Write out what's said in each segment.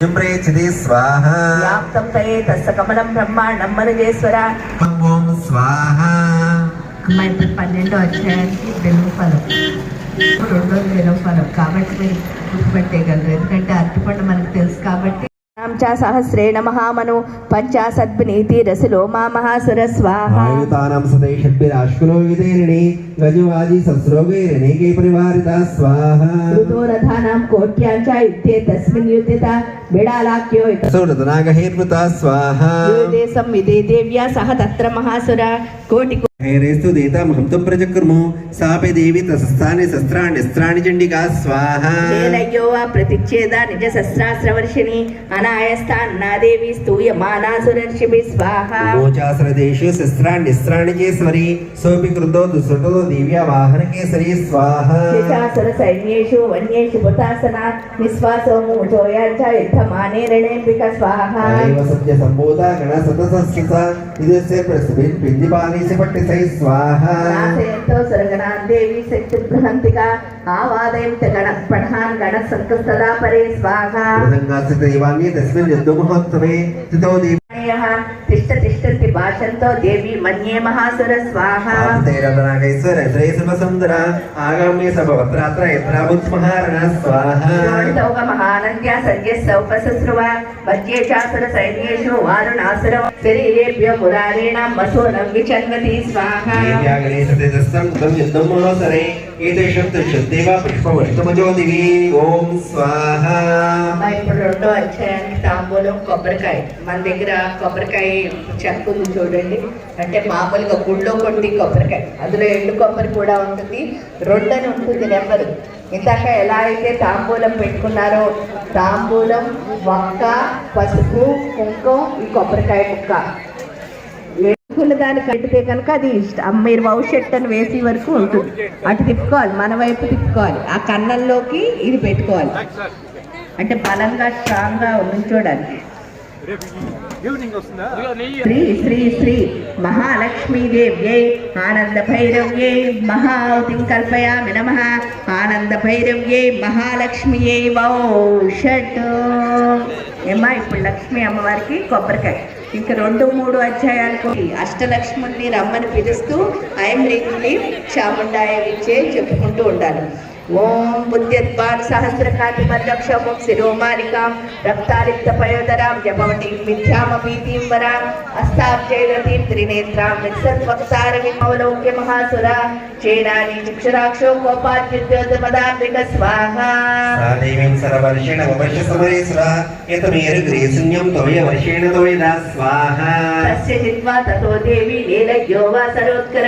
ప్రేచతే స్వాహ వ్యాప్తం తయే తస్స కమలం బ్రహ్మాండం మనుజేశ్వర ఓం స్వాహ అమ్మ ఇప్పుడు పన్నెండో అధ్యాయానికి ఫలం రెండో ఫలం కాబట్టి మీరు గుర్తుపెట్టేయగలరు ఎందుకంటే అరటిపండు మనకు తెలుసు కాబట్టి. చ సహస్రేణ మహామను పంచాసద్వినీతి రసులో మా మహాసుర స్వాహ. ఆయుతానాం సదై షడ్భిరాష్కులో విదేరిణి గజవాజీ సస్రోగైరణికే పరివారిత స్వాహ ఋతోరథానాం కోట్యాం చ యుద్ధే తస్మిన్ యుద్ధిత బిడాలాఖ్యో సురతనాగహేర్మృత స్వాహ యుద్ధే సంవిదే దేవ్యా సహ తత్ర మహాసుర కోటి హైరేస్తు దేతామహం తం ప్రజకృము సాపే దేవి తసస్థాని శస్త్రాణ్యస్త్రాణి చండికా స్వాహ నేలయ్యో వా ప్రతిచ్ఛేద నిజ శస్త్రాస్త్రవర్షిణి అనాయస్థాన్నాదేవి స్తూయమానాసురర్షిభి స్వాహ గోచాసర దేశే శస్త్రాణ్యస్త్రాణి చేశ్వరి సోపి కృతో దుస్సుటో దివ్య వాహన కేసరి స్వాహ శిశాసుర సైన్యేషు వన్యేషు పుతాసన నిశ్వాసోము జోయాంచ యుద్ధమానే రణేంబిక స్వాహ దైవ సత్య సంబోధ గణ సతసస్స ఇదస్య ప్రస్తుభిన్ పిండిపాలీసి పట్టి సై స్వాహ నాశయంతో సురగణాన్ దేవి శక్తి బృహంతిక ఆవాదయంత గణ పఠాన్ గణ సంకస్తదా పరే స్వాహ మృదంగాస్య దైవాన్ని తస్మిన్ యుద్ధ మహోత్సవే స్థితో దేవి యః తిష్ట తిష్టంతి భాషంతో దేవి మన్యే మహాసుర స్వాహ. ఆప్తైరదనాగైశ్వర శ్రీ సుందర ఆగామ్య సభవత్రాత్ర యత్రాబుత్మహారణ స్వాహ. మహానంద్య మధ్యేషాసుర సైన్యేషు వారుణాసుర శరీరేభ్యో మురారేణ మసూనం విచన్వతి స్వాహ. యుద్ధం మహోత్సరే ఏతేషం తుష్యద్దేవ పుష్పవృష్టమజోదివి ఓం స్వాహ ఇప్పుడు రెండో అధ్యాయానికి తాంబూలం కొబ్బరికాయ. మన దగ్గర కొబ్బరికాయ చెక్క ఉంది చూడండి. అంటే మామూలుగా గుళ్ళో కొట్టి కొబ్బరికాయ. అందులో ఎండు కొబ్బరి కూడా ఉంటుంది. రెండని ఉంటుంది నెంబరు. ఇందాక ఎలా అయితే తాంబూలం పెట్టుకున్నారో తాంబూలం వక్క పసుపు కుంకుమ ఈ కొబ్బరికాయ ముక్క. దానికి కడితే కనుక అది ఇష్టం. మీరు భవిష్యత్ అని వేసే వరకు ఉంటుంది. అటు తిప్పుకోవాలి మన వైపు తిప్పుకోవాలి. ఆ కన్నంలోకి ఇది పెట్టుకోవాలి. అంటే బలంగా స్ట్రాంగ్గా ఉంచోడానికి శ్రీ శ్రీ శ్రీ మహాలక్ష్మీదేవ్యై ఆనంద భైరవ్యై మహావతిం కల్పయామి నమ. ఆనంద భైరవ్యై మహాలక్ష్మియై వౌ షట్. ఏమా ఇప్పుడు లక్ష్మి అమ్మవారికి కొబ్బరికాయ. ఇంకా రెండు మూడు అధ్యాయాలకు అష్టలక్ష్ముల్ని రమ్మని పిలుస్తూ ఐం రింగ్ని చాముండాయ విచ్చే చెప్పుకుంటూ ఉండాలి. ఓం బుద్ధ్యద్వాన్ సహస్రకాంతి మల్లక్షమం శిరోమాలికాం రక్తాలిప్త పయోదరాం జపవటిం మిథ్యామపీతిం వరాం అస్తాబ్జైరతీం త్రినేత్రాం విత్సత్వక్తారవిమౌలౌక్య మహాసుర చేనాని చిక్షరాక్షో కోపాద్యుద్యోతపదాంబిక స్వాహ దేవీం సరవర్షేణ వపశ్య సమరేశ్వర యతమేరు గ్రీసున్యం తోయ వర్షేణ తోయదా స్వాహ తస్య హిత్వా తతో దేవి లీలయ్యో వా సరోత్కర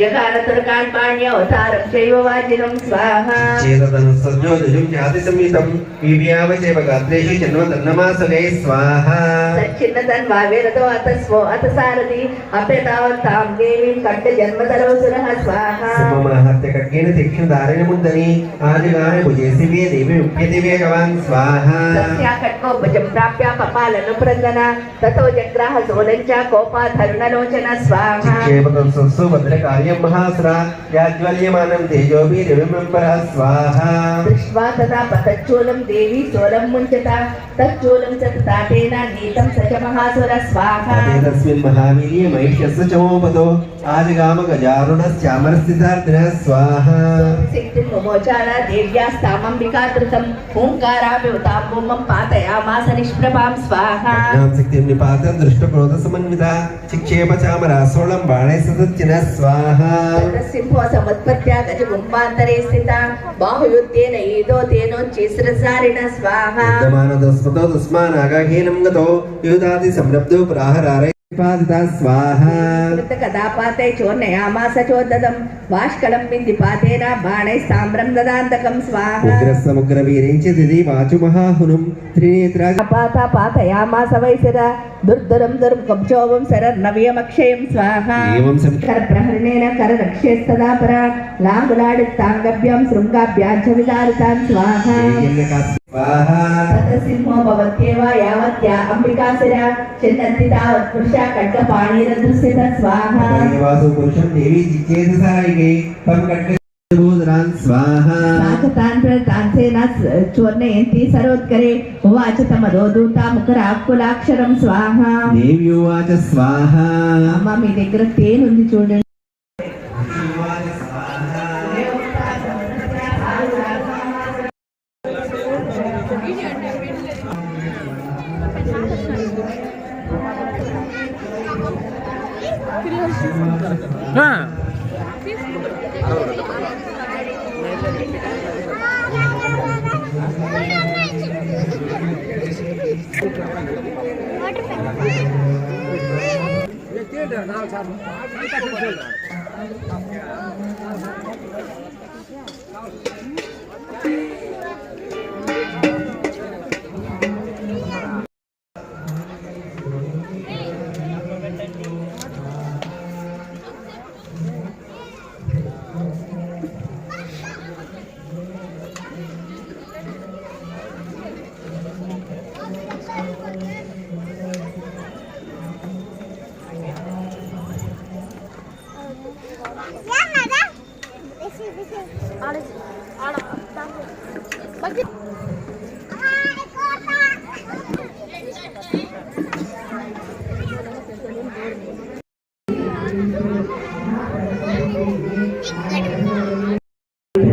జగానతురకాన్ పాణ్యవతారం చైవ వాజినం స్వాహ చేతదను సజ్జోజుం జాతి సంయుతం వివ్యావచేవ గాత్రేషు జన్మదన్నమాసలే స్వాహ. సచ్చిన్నతన్ వావేరతో అత స్వో అత సారథి అప్యతావంతాం దేవీం కంఠ జన్మతరోసురః స్వాహ. సింహమహత్య ఖడ్గేన తీక్షణ దారిణ ముద్దని ఆదిగాన భుజేసివే దేవి ఉప్యదివే గవాన్ స్వాహ. తస్యా ఖడ్గో భుజం ప్రాప్య పపాలను ప్రందన తతో జగ్రాహ సోలంచ కోపాధరుణలోచన స్వాహ. క్షేమతం సంస్థు భద్రకార్యం మహాసుర యాజ్వల్యమానం తేజోభి రవిమంబర స్వాహ. దృష్ట్వా తదా పతచ్చూలం దేవి సోలం ముంచత. తచ్చూలం చ తాటేన నీతం సచ మహాసుర స్వాహ. తస్మిన్ మహావీర్య మహిష్యస్సు చమోపదో. ఆదిగామ గజారుణశ్చామరస్థితార్థిన స్వాహ. శక్తి మమోచార దేవ్యాస్తామంబికా కృతం ఓంకారాభివతాంబుమం పాతయామాస నిష్ప్రభాం స్వాహ. జ్ఞాం శక్తిం నిపాతం దృష్టక్రోధ సమన్విత చిక్షేప చామరాసోళం బాణై సదచ్చిన స్వాహ. సింహో సముత్పత్త్యా గజ గుంబాంతరే స్థిత. బాహుయుద్ధేన ఈదో తేనోచ్చేశ్రసారిణ స్వాహ. విద్యమానదస్మతో తస్మానాగాహీనం గతో యూదాది సంరబ్ధో ప్రాహరారై పాదిత స్వాహ కృత కదాపాతై చోర్ణయామాస చోదదం వాష్కళం బింది పాతేన బాణై సామ్రం దదాంతకం స్వాహ వాచు మహాహునం త్రినేత్ర పాత పాతయామాస వైశర శరర్నవ్యమక్షయం లాంగులాడి తాంగభ్యం శృంగాభ్యాజ్య విదారితాన్ స్వాహ స్వాహ తతసింహో భవత్యేవ యావత్యా అంబికాసుర చిన్నంతి తావత్ పురుష ఖడ్గపాణిరదృశ్యత స్వాహ వాసు పురుషం దేవి జిజ్ఞేత సాయిగే తం ఖడ్గ भूदरान् स्वाहा नाचतान् तान्सेन चूर्णयन्ति सर्वोत्करे あっ見たことあ。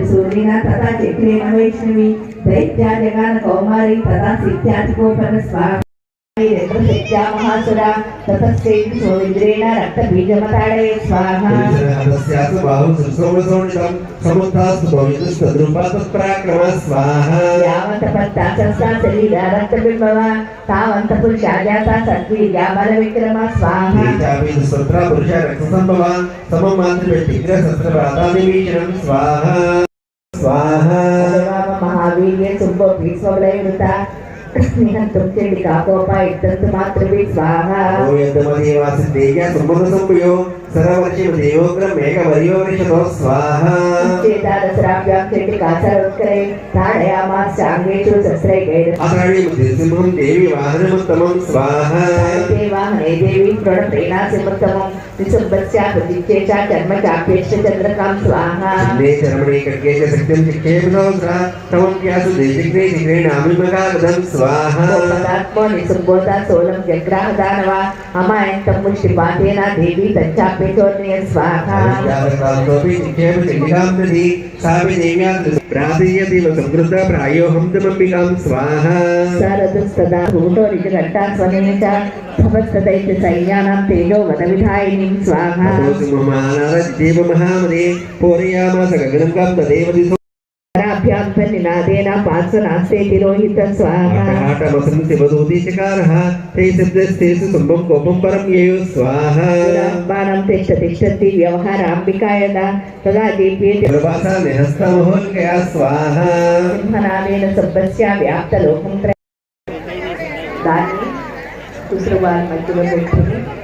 સોનીના તથા ચેત્રી વૈષ્ણવી દૈત્યા જગાન કૌમારી તથા સિદ્ધાર્થ ગોપન સ્વામી తాడయామి నిద్ర శక్త్యా మహాసురా తతస్సేకి సోమింద్రేణ రక్త బీజమతాడయ స్వాహ తస్యాసు బాహు సంసౌరసౌండితం సముద్రాస్తు భవిష్యత్ తద్రూపాతత్ప్రాక్రమ స్వాహ యావంత పత్తాసస్తా శరీర రక్త బింబవ తావంత మహావీర్య Subba భీష్మలయ Kapo pa itan sa matrabi swaha. Oo, yan naman iiwasan din yan. Sumunod sa puyong. सर्वचिवदेवोग्रमेकवरिवृषतो स्वाहा चेतादसराभ्यां चण्डिकासरोत्करे ताडयामाश्चाङ्गेषु शस्त्रैकैः असाणीमधिसिंहं देवी वाहनमुत्तमं स्वाहा ते वाहने देवी प्रणप्रेणासिमुत्तमं त्रिसम्बस्या प्रदीप्ये च कर्म चाप्येक्ष चन्द्रकां स्वाहा ने चरमणे कट्ये च सत्यं चिक्षेपसहस्रा तमं प्यासु देशिग्रे निग्रेणामिमकागदं स्वाहा तात्मो निसुम्बोधा सोलं जग्राहदानवा अमायन्तं मुष्टिपातेन देवी तच्चाप्य पितुर्य स्वाहा प्रार्थयति समृद्धा प्रायोऽहं तमम्बिकां स्वाहा सरदुस्तदा भूतोरिति घट्टास्वनेन च भवत्सदैत्य सैन्यानां तेजो वदविधायिनीं स्वाहा महानारजीवमहामदे पूरयामास गगनं तदेव दिशो अभ्यान्तनिनादेन पार्श्वनास्तेति लोहितं स्वाहा कटाटमसन्ति वधूतिचकारः ते सिद्धस्तेषु सुम्बं कोपं परं येयुः स्वाहा। बाणं तिष्ठ तिष्ठन्ति व्यवहाराम्बिकाय तदा दीप्येति प्रभासा निहस्तमहोल्कया स्वाहा। सिंहनामेन सब्बस्या व्याप्तलोकं त्र दानि कुसृवान् मध्यमगुण्ठिः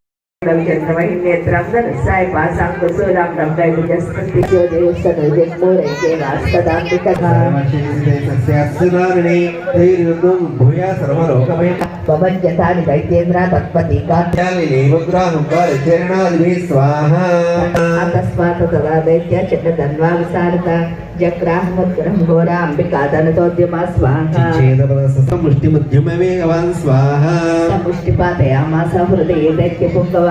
रविचंद्रबाई नेत्रांगण साहेबा सांग सोराम रामराय विजस्पती देव सदैव मोरे देवास्तदांबिका सस्यासुनामिने तैरुदं भूया सर्वलोकमय पवन्यतानि दैत्येन्द्रा तत्पति कात्यालिने मुद्राहुङ्कार चरणादिभिः स्वाहा तस्मात् तदा दैत्य चक्रधन्वा विसारता चक्राहमद्गरं घोरा अम्बिका धनतोद्यमा स्वाहा चेतपदसमुष्टिमुद्युमवेगवान् स्वाहा समुष्टिपातयामास हृदये दैत्यपुङ्गवा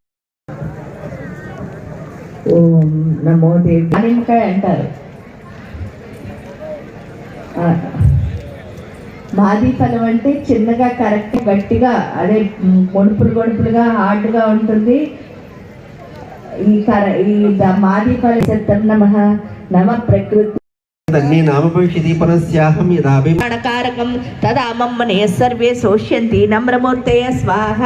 నమో దేవి దానిమ్మకాయ అంటారు. మాది ఫలం అంటే చిన్నగా కరెక్ట్ గట్టిగా అదే గొడుపులు గొడుపులుగా హార్డ్గా ఉంటుంది. ఈ కర ఈ మాది ఫలం నమ నమ ప్రకృతి తన్నే నామ భవిష్యతి పునస్యాహం యదాభి కారకం తదా మమ్మనే సర్వే శోష్యంతి నమ్రమూర్తయ స్వాహ.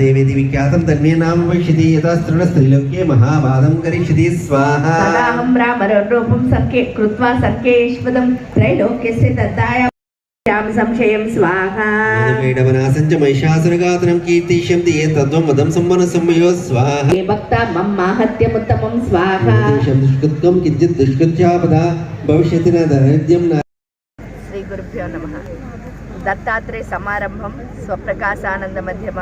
దేవేది విఖ్యాతం తన్మే నామ భవిష్యతి యథా స్తృణ స్త్రీలోక్యే మహావాదం కరిష్యతి స్వాహ. తదాహం రామరూపం సఖ్యే కృత్వా సఖ్యేష్పదం త్రైలోక్యస్య తద్దాయ సంశయం స్వాహ. వేడవనాసంచ మహిషాసురగాతనం కీర్తిష్యంతి ఏ తద్వం వదం సంవన సంమయో స్వాహ. ఏ భక్త మమ్మాహత్యముత్తమం స్వాహ. దేశం దుష్కృత్వం కించిత్ దుష్కృత్యాపద భవిష్యతి నా దరిద్ర్యం నా శ్రీ గురుభ్యో నమ. దత్తాత్రేయ సమారంభం స్వప్రకాశానంద మధ్యమ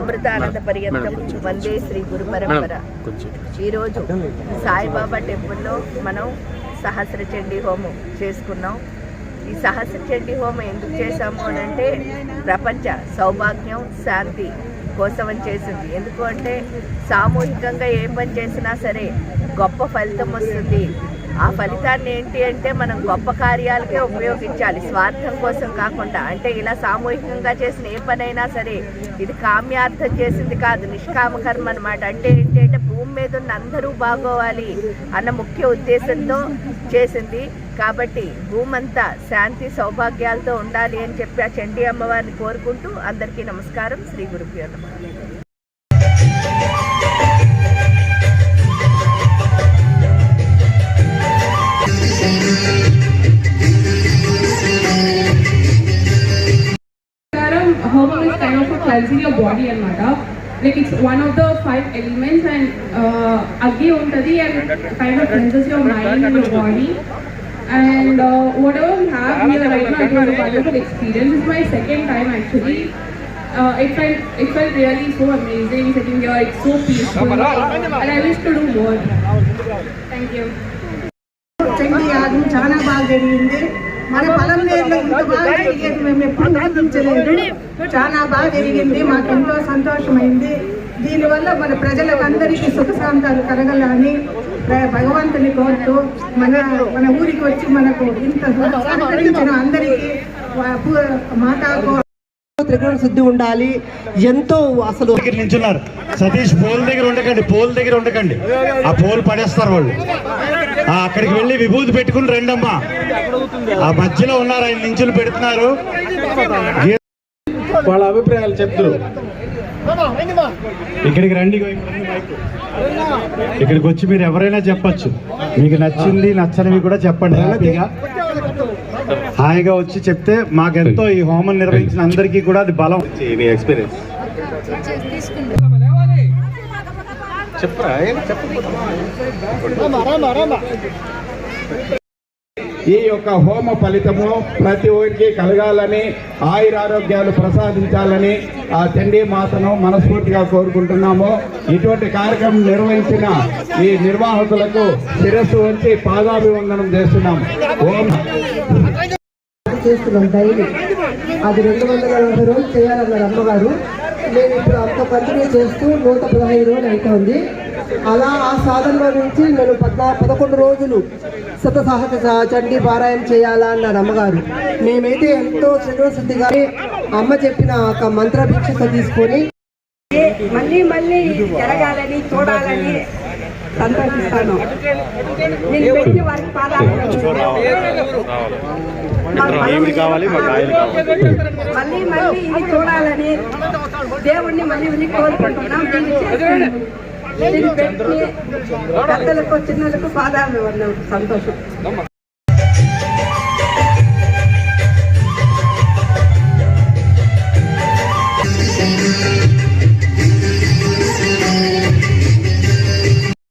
అమృతానంద పర్యంతం వందే శ్రీ గురు పరంపర. ఈరోజు సాయిబాబా టెంపుల్లో మనం సహస్ర చండీ హోమం చేసుకున్నాం. ఈ సహస్ర చండీ హోమం ఎందుకు చేశాము అని అంటే ప్రపంచ సౌభాగ్యం శాంతి కోసం చేసింది. ఎందుకు అంటే సామూహికంగా ఏ పని చేసినా సరే గొప్ప ఫలితం వస్తుంది. ఆ ఫలితాన్ని ఏంటి అంటే మనం గొప్ప కార్యాలకే ఉపయోగించాలి. స్వార్థం కోసం కాకుండా. అంటే ఇలా సామూహికంగా చేసిన ఏ పనైనా సరే ఇది కామ్యార్థం చేసింది కాదు. నిష్కామ కర్మ అనమాట అంటే ఏంటి అంటే భూమి మీద ఉన్న అందరూ బాగోవాలి అన్న ముఖ్య ఉద్దేశంతో చేసింది. కాబట్టి భూమంతా శాంతి సౌభాగ్యాలతో ఉండాలి అని చెప్పి ఆ చండీ అమ్మవారిని కోరుకుంటూ అందరికీ నమస్కారం. శ్రీ గురుపీయో ఉంటది and kind of your body and uh, whatever we have here right now it was a wonderful experience This is my second time actually uh, it felt it felt really so amazing sitting here it's so peaceful and I wish to do more thank you Chandi యాగం చాలా బాగా జరిగింది మన పొలం నేర్లో ఇంత బాగా జరిగేది మేము ఎప్పుడు ఊహించలేదు చాలా బాగా జరిగింది మాకు ఎంతో సంతోషమైంది దీనివల్ల మన ప్రజలకు అందరికీ సుఖ శాంతాలు కలగాలని భగవంతుని కోరుతూ మన మన ఊరికి వచ్చి మనకు ఇంత సహకరించిన అందరికీ మాతాకు త్రిగుణ శుద్ధి ఉండాలి. ఎంతో అసలు దగ్గర నించున్నారు. సతీష్ పోల్ దగ్గర ఉండకండి పోల్ దగ్గర ఉండకండి. ఆ పోల్ పడేస్తారు వాళ్ళు. ఆ, అక్కడికి వెళ్ళి విభూతి పెట్టుకుని రెండమ్మా. ఆ మధ్యలో ఉన్నారు ఆయన నించులు పెడుతున్నారు. వాళ్ళ అభిప్రాయాలు చెప్తారు ఇక్కడికి రండి. ఇక్కడికి వచ్చి మీరు ఎవరైనా చెప్పొచ్చు. మీకు నచ్చింది నచ్చనివి కూడా చెప్పండి. హ్యాపీగా హాయిగా వచ్చి చెప్తే మాకెంతో ఈ హోమం నిర్వహించిన అందరికీ కూడా అది బలం. మీ ఎక్స్పీరియన్స్ ఈ యొక్క హోమ ఫలితము ప్రతి ఒక్కరికి కలగాలని ఆయురారోగ్యాలు ప్రసాదించాలని ఆ చండీ మాతను మనస్ఫూర్తిగా కోరుకుంటున్నాము. ఇటువంటి కార్యక్రమం నిర్వహించిన ఈ నిర్వాహకులకు శిరస్సు వంచి పాదాభివందనం చేస్తున్నాం ఓం. చేస్తున్నాం డైలీ. అది రెండు వందల నలభై రోజులు చేయాలన్నారు అమ్మగారు. నేను ఇప్పుడు అంత కంటిన్యూ చేస్తూ నూట పదహైదు రోజులు అవుతోంది అలా ఆ సాధనలో నుంచి నేను పద్నా పదకొండు రోజులు సత సహజ చండీ పారాయణ చేయాలా అన్నారు అమ్మగారు. మేమైతే ఎంతో శుద్ధిగా అమ్మ చెప్పిన ఒక మంత్ర భిక్షత తీసుకొని మళ్ళీ మళ్ళీ జరగాలని చూడాలని సంతోషిస్తాను నేను పెట్టి వారికి పాదాలు ఏమి కావాలి మళ్ళీ మళ్ళీ ఇది చూడాలని దేవుణ్ణి మళ్ళీ మళ్ళీ కోరుకుంటున్నాం. పెట్టి పెద్దలకు చిన్నలకు పాదాలు అన్నాం సంతోషం.